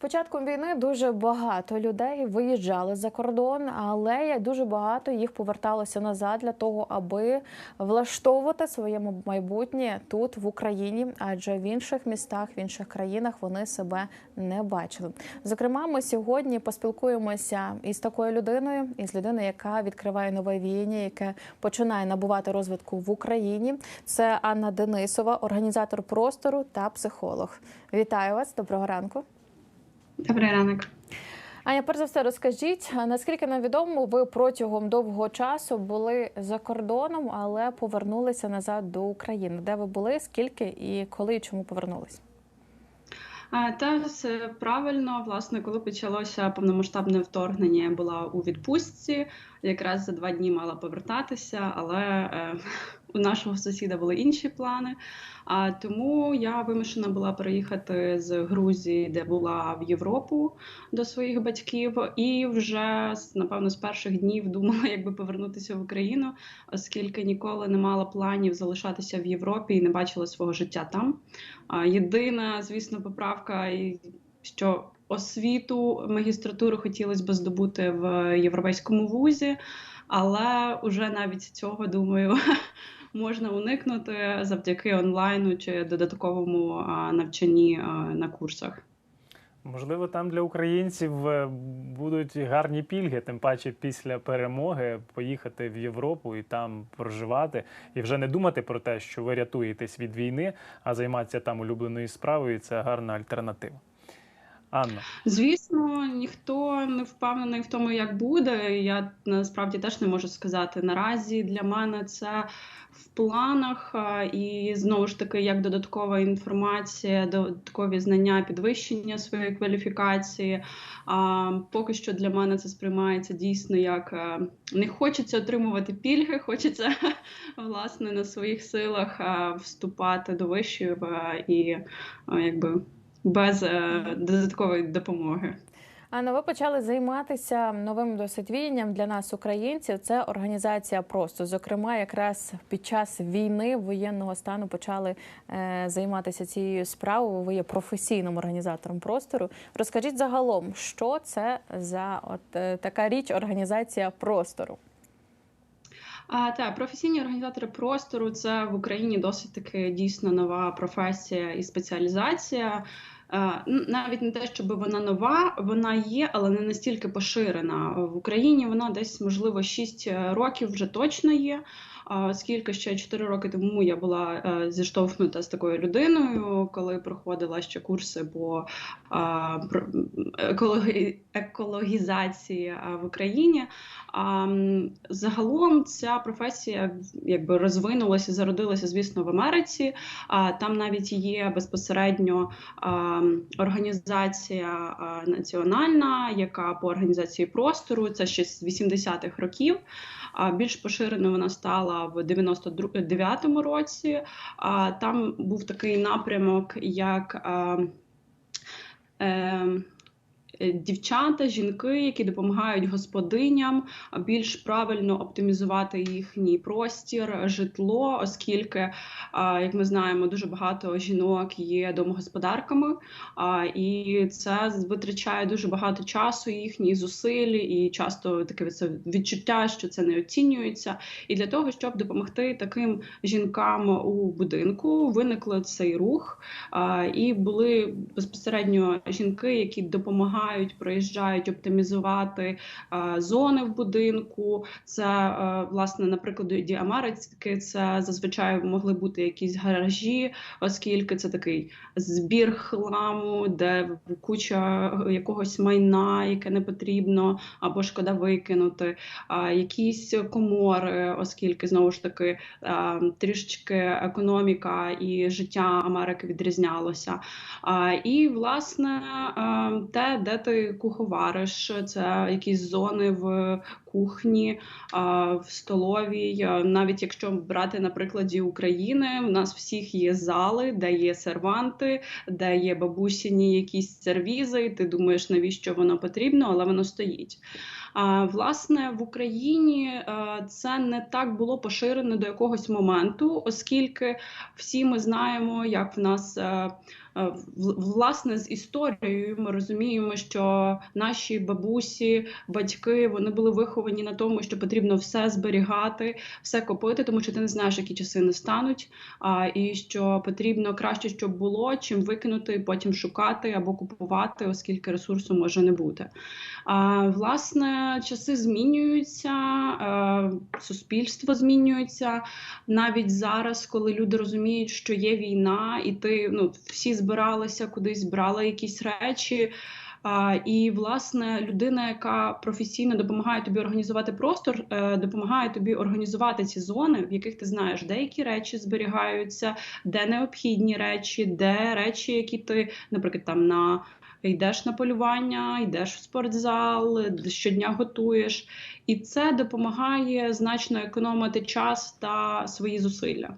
початком війни дуже багато людей виїжджали за кордон, але дуже багато їх поверталося назад для того, аби влаштовувати своє майбутнє тут в Україні, адже в інших містах, в інших країнах вони себе не бачили. Зокрема, ми сьогодні поспілкуємося із такою людиною, із людиною, яка відкриває нове війні, яке починає набувати розвитку в Україні. Це Анна Денисова, організатор простору та психолог. Вітаю вас, доброго ранку. Добрий ранок. Аня, перш за все, розкажіть, наскільки нам відомо, ви протягом довгого часу були за кордоном, але повернулися назад до України. Де ви були? Скільки і коли і чому повернулись? Та все правильно. Власне, коли почалося повномасштабне вторгнення, я була у відпустці. Якраз за два дні мала повертатися, але е, у нашого сусіда були інші плани. А тому я вимушена була переїхати з Грузії, де була в Європу до своїх батьків, і вже напевно з перших днів думала, якби повернутися в Україну, оскільки ніколи не мала планів залишатися в Європі і не бачила свого життя там. Єдина, звісно, поправка що. Освіту магістратуру хотілося б здобути в європейському вузі, але уже навіть цього думаю можна уникнути завдяки онлайну чи додатковому навчанні на курсах. Можливо, там для українців е, будуть гарні пільги, тим паче після перемоги поїхати в Європу і там проживати, і вже не думати про те, що ви рятуєтесь від війни, а займатися там улюбленою справою. Це гарна альтернатива. Анна, звісно, ніхто не впевнений в тому, як буде. Я насправді теж не можу сказати. Наразі для мене це в планах, і знову ж таки, як додаткова інформація, додаткові знання, підвищення своєї кваліфікації. А поки що для мене це сприймається дійсно як е, не хочеться отримувати пільги, хочеться власне на своїх силах вступати до вишів і якби без е, додаткової допомоги. Анна, ви почали займатися новим досить віянням для нас, українців. Це організація просто зокрема, якраз під час війни воєнного стану почали е, займатися цією справою. Ви є професійним організатором простору. Розкажіть загалом, що це за от е, така річ організація простору. А, Так, професійні організатори простору це в Україні досить таки дійсно нова професія і спеціалізація. Навіть не те, щоб вона нова, вона є, але не настільки поширена в Україні. Вона десь можливо 6 років вже точно є. Оскільки ще 4 роки тому я була е, зіштовхнута з такою людиною, коли проходила ще курси по екологізації в Україні. Загалом ця професія якби розвинулася, зародилася, звісно, в Америці. Там навіть є безпосередньо організація національна, яка по організації простору це ще з 80-х років. Більш поширено вона стала в 99-му році. Там був такий напрямок, як ем, Е, дівчата, жінки, які допомагають господиням більш правильно оптимізувати їхній простір, житло, оскільки, як ми знаємо, дуже багато жінок є домогосподарками, і це витрачає дуже багато часу їхніх зусиль, і часто таке відчуття, що це не оцінюється. І для того, щоб допомогти таким жінкам у будинку, виникли цей рух, і були безпосередньо жінки, які допомагають допомагають, приїжджають оптимізувати е, зони в будинку. Це е, власне, наприклад, Америки це зазвичай могли бути якісь гаражі, оскільки це такий збір хламу, де куча якогось майна, яке не потрібно, або шкода викинути, якісь комори, оскільки знову ж таки е, трішечки економіка і життя Америки відрізнялося. І власне те, де ти куховариш, це якісь зони в кухні, в столовій. Навіть якщо брати на прикладі України, у нас всіх є зали, де є серванти, де є бабусіні якісь сервізи. Ти думаєш, навіщо воно потрібно, але воно стоїть. А власне в Україні це не так було поширено до якогось моменту, оскільки всі ми знаємо, як в нас е, в- власне з історією ми розуміємо, що наші бабусі, батьки вони були виховані на тому, що потрібно все зберігати, все копити, тому що ти не знаєш, які часи настануть, а і що потрібно краще, щоб було, чим викинути, потім шукати або купувати, оскільки ресурсу може не бути. А, власне, часи змінюються, е, суспільство змінюється навіть зараз, коли люди розуміють, що є війна, і ти ну всі збиралися кудись, брали якісь речі. А, і власне людина, яка професійно допомагає тобі організувати простор, е, допомагає тобі організувати ці зони, в яких ти знаєш, де які речі зберігаються, де необхідні речі, де речі, які ти, наприклад, там на йдеш на полювання, йдеш в спортзал, щодня готуєш, і це допомагає значно економити час та свої зусилля.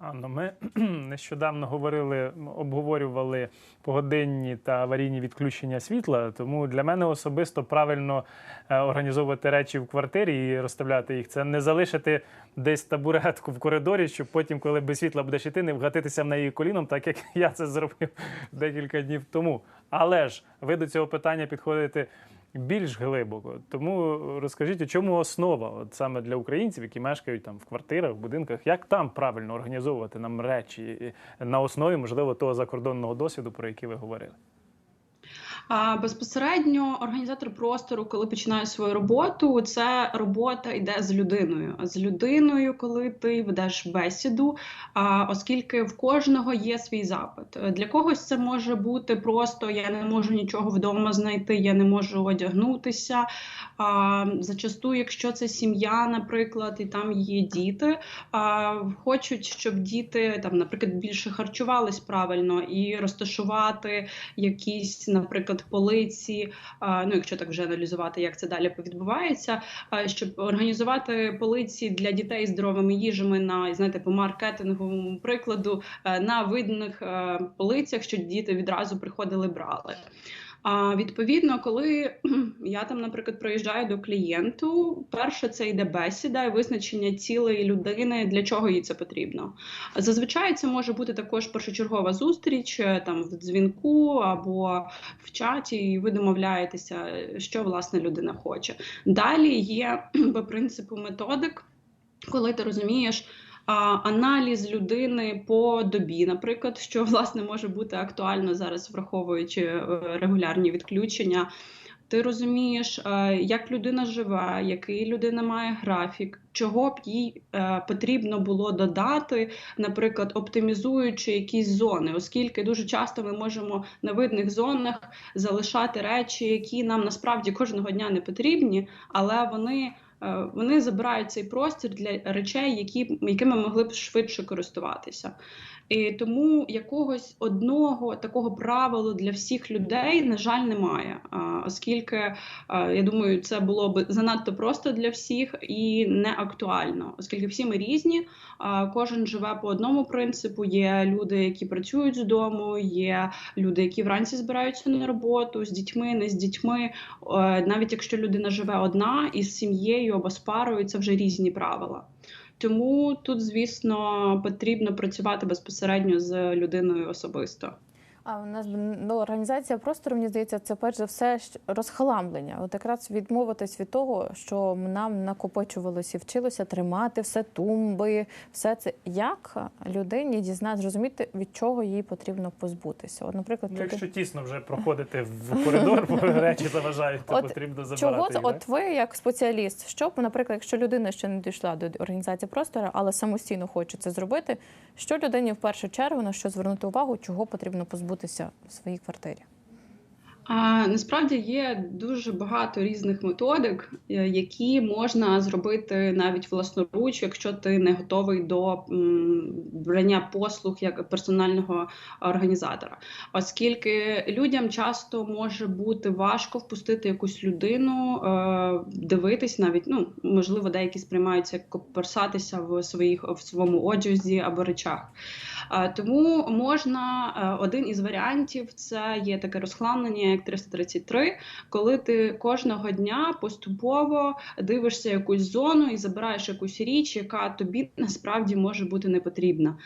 Анно, ми нещодавно говорили, обговорювали погодинні та аварійні відключення світла. Тому для мене особисто правильно е, організовувати речі в квартирі і розставляти їх. Це не залишити десь табуретку в коридорі, щоб потім, коли без світла будеш іти, не вгатитися в неї коліном, так як я це зробив декілька днів тому. Але ж ви до цього питання підходите більш глибоко. Тому розкажіть, у чому основа от саме для українців, які мешкають там в квартирах, в будинках, як там правильно організовувати нам речі на основі, можливо, того закордонного досвіду, про який ви говорили? Безпосередньо організатор простору, коли починає свою роботу, це робота йде з людиною. З людиною, коли ти ведеш бесіду, оскільки в кожного є свій запит. Для когось це може бути просто я не можу нічого вдома знайти, я не можу одягнутися. А, Зачасту, якщо це сім'я, наприклад, і там є діти, хочуть, щоб діти там, наприклад, більше харчувались правильно і розташувати якісь, наприклад, полиці, ну якщо так вже аналізувати, як це далі відбувається, щоб організувати полиці для дітей здоровими їжами на знаєте, по маркетинговому прикладу е, на видних е, полицях, що діти відразу приходили брали. А відповідно, коли я там, наприклад, приїжджаю до клієнту, перше це йде бесіда і визначення цілої людини, для чого їй це потрібно. Зазвичай це може бути також першочергова зустріч е, там в дзвінку або в чаті, і ви домовляєтеся, що власне людина хоче. Далі є по принципу методик, коли ти розумієш. Аналіз людини по добі, наприклад, що власне може бути актуально зараз, враховуючи е, регулярні відключення. Ти розумієш, е, як людина живе, який людина має графік, чого б їй е, потрібно було додати, наприклад, оптимізуючи якісь зони, оскільки дуже часто ми можемо на видних зонах залишати речі, які нам насправді кожного дня не потрібні, але вони. Е, Вони забирають цей простір для речей, які, якими могли б швидше користуватися. І тому якогось одного такого правила для всіх людей, на жаль, немає. Оскільки я думаю, це було б занадто просто для всіх і не актуально, оскільки всі ми різні, кожен живе по одному принципу. Є люди, які працюють з дому, є люди, які вранці збираються на роботу з дітьми, не з дітьми. Е, Навіть якщо людина живе одна із сім'єю або з парою, це вже різні правила. Тому тут, звісно, потрібно працювати безпосередньо з людиною особисто. А у нас ну, організація простору, мені здається, це перш за все розхламлення. От якраз відмовитись від того, що нам накопичувалося і вчилося тримати все тумби, все це як людині дізнати, зрозуміти, від чого їй потрібно позбутися. От, наприклад, Ну, якщо тісно вже проходити в коридор, бо речі заважають, то От потрібно забирати Чого це? От ви як спеціаліст, що наприклад, якщо людина ще не дійшла до організації простору, але самостійно хоче це зробити, що людині в першу чергу на що звернути увагу, чого потрібно позбутися в своїй квартирі? А насправді є дуже багато різних методик, е, які можна зробити навіть власноруч, якщо ти не готовий до брання послуг як персонального організатора. Оскільки людям часто може бути важко впустити якусь людину, е, дивитись навіть, ну можливо, деякі сприймаються як коперсатися в своїх в своєму одязі або речах. Тому можна е, один із варіантів це є таке розхламлення, як 333, коли ти кожного дня поступово дивишся якусь зону і забираєш якусь річ, яка тобі насправді може бути не потрібна.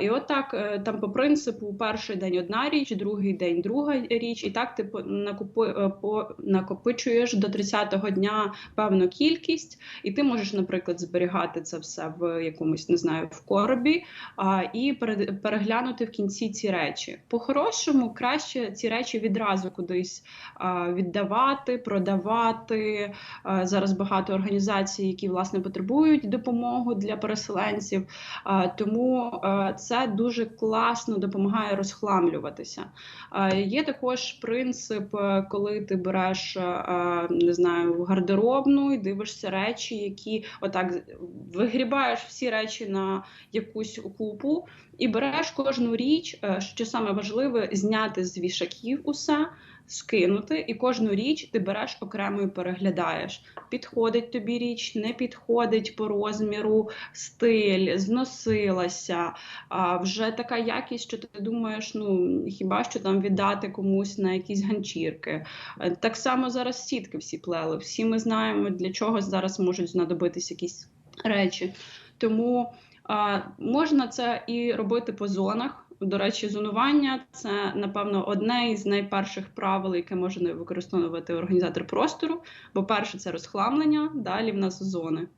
І от так е, там по принципу перший день одна річ, другий день друга річ, і так ти накупи- е, накопичуєш до 30-го дня певну кількість, і ти можеш, наприклад, зберігати це все в якомусь, не знаю, в коробі а, і переглянути в кінці ці речі. По-хорошому, краще ці речі відразу кудись віддавати, продавати. Зараз багато організацій, які власне потребують допомогу для переселенців. Тому це дуже класно допомагає розхламлюватися. Є також принцип, е, коли ти береш е, е, не знаю гардеробну і дивишся речі, які отак вигрібаєш всі речі на якусь купу, і береш кожну річ, е, що саме важливе, зняти з вішаків усе. Скинути, і кожну річ ти береш окремо і переглядаєш. Підходить тобі річ, не підходить по розміру, стиль, зносилася, вже така якість, що ти думаєш, ну хіба що там віддати комусь на якісь ганчірки. Е, Так само зараз сітки всі плели. Всі ми знаємо, для чого зараз можуть знадобитись якісь речі. Тому можна це і робити по зонах. До речі, зонування це напевно одне із найперших правил, яке може використовувати організатор простору. Бо перше це розхламлення, далі в нас зони.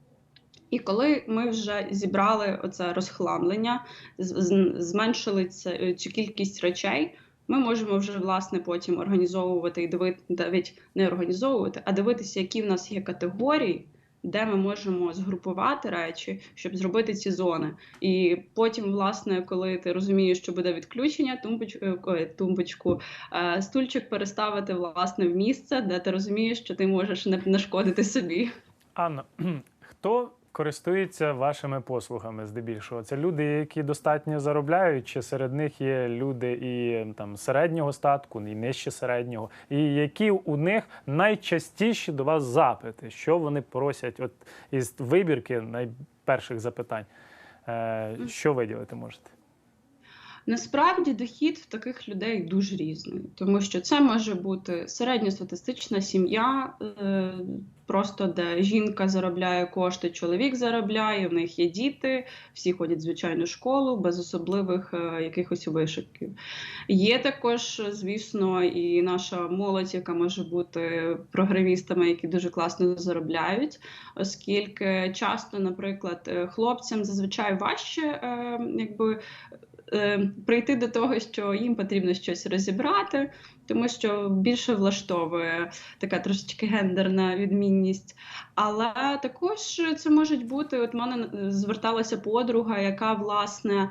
І коли ми вже зібрали оце розхламлення, зменшили це, цю кількість речей, ми можемо вже власне потім організовувати і дивити, навіть не організовувати, а дивитися, які в нас є категорії, де ми можемо згрупувати речі, щоб зробити ці зони. І потім, власне, коли ти розумієш, що буде відключення, е, тумбочку, е, стульчик переставити власне в місце, де ти розумієш, що ти можеш не нашкодити собі. Анна, хто користується вашими послугами здебільшого? Це люди, які достатньо заробляють, чи серед них є люди і там середнього статку, і нижче середнього, і які у них найчастіші до вас запити? Що вони просять? От із вибірки найперших запитань, е, що виділити можете? Насправді дохід в таких людей дуже різний, тому що це може бути середньостатистична сім'я, е, просто де жінка заробляє кошти, чоловік заробляє, в них є діти, всі ходять в звичайну школу без особливих е, якихось вишиків. Є також, звісно, і наша молодь, яка може бути програмістами, які дуже класно заробляють, оскільки часто, наприклад, е, хлопцям зазвичай важче, е, якби е, прийти до того, що їм потрібно щось розібрати, тому що більше влаштовує така трошечки гендерна відмінність. Але також це можуть бути. От мене зверталася подруга, яка власне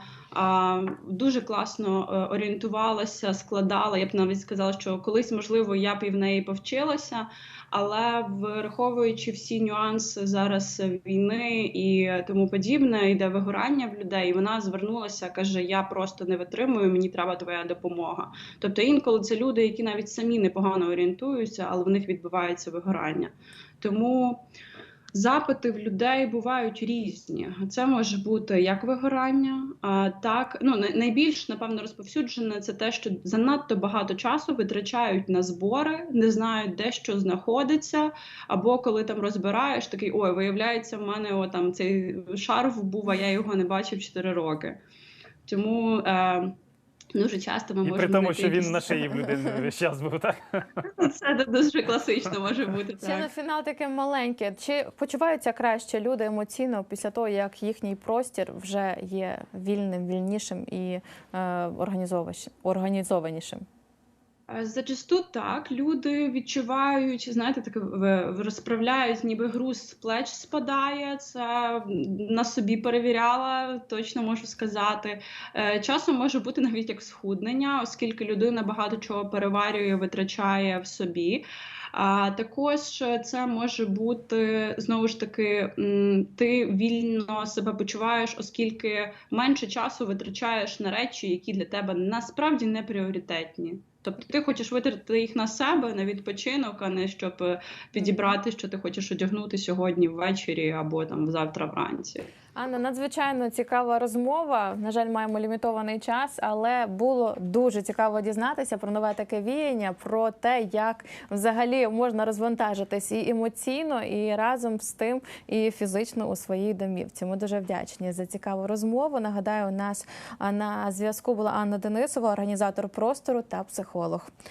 дуже класно е, орієнтувалася, складала. Я б навіть сказала, що колись, можливо, я б і в неї повчилася, але враховуючи всі нюанси зараз війни і тому подібне, йде вигорання в людей. і Вона звернулася, каже: Я просто не витримую, мені треба твоя допомога. Тобто інколи це люди, які навіть самі непогано орієнтуються, але в них відбувається вигорання. Тому запити в людей бувають різні. Це може бути як вигорання, а так ну найбільш напевно розповсюджене це те, що занадто багато часу витрачають на збори, не знають де що знаходиться. Або коли там розбираєш, такий ой, виявляється, в мене о, там цей шарф був, а я його не бачив 4 роки. Тому е, дуже часто ми І можемо при тому, що він на шиї в людини весь час був, так? Це дуже класично може бути. Ще так. на фінал таке маленьке. Чи почуваються краще люди емоційно після того, як їхній простір вже є вільним, вільнішим і е, організованішим? Е, Зачасту так люди відчувають, знаєте, в- розправляють, ніби груз з плеч спадає. Це на собі перевіряла, точно можу сказати. Е, Часом може бути навіть як схуднення, оскільки людина багато чого переварює, витрачає в собі. А також це може бути знову ж таки, ти вільно себе почуваєш, оскільки менше часу витрачаєш на речі, які для тебе насправді не пріоритетні. Тобто ти хочеш витратити їх на себе, на відпочинок, а не щоб підібрати, що ти хочеш одягнути сьогодні ввечері або там завтра вранці. Анна, надзвичайно цікава розмова. На жаль, маємо лімітований час, але було дуже цікаво дізнатися про нове таке віяння, про те, як взагалі можна розвантажитись і емоційно, і разом з тим, і фізично у своїй домівці. Ми дуже вдячні за цікаву розмову. Нагадаю, у нас на зв'язку була Анна Денисова, організатор простору та психолог.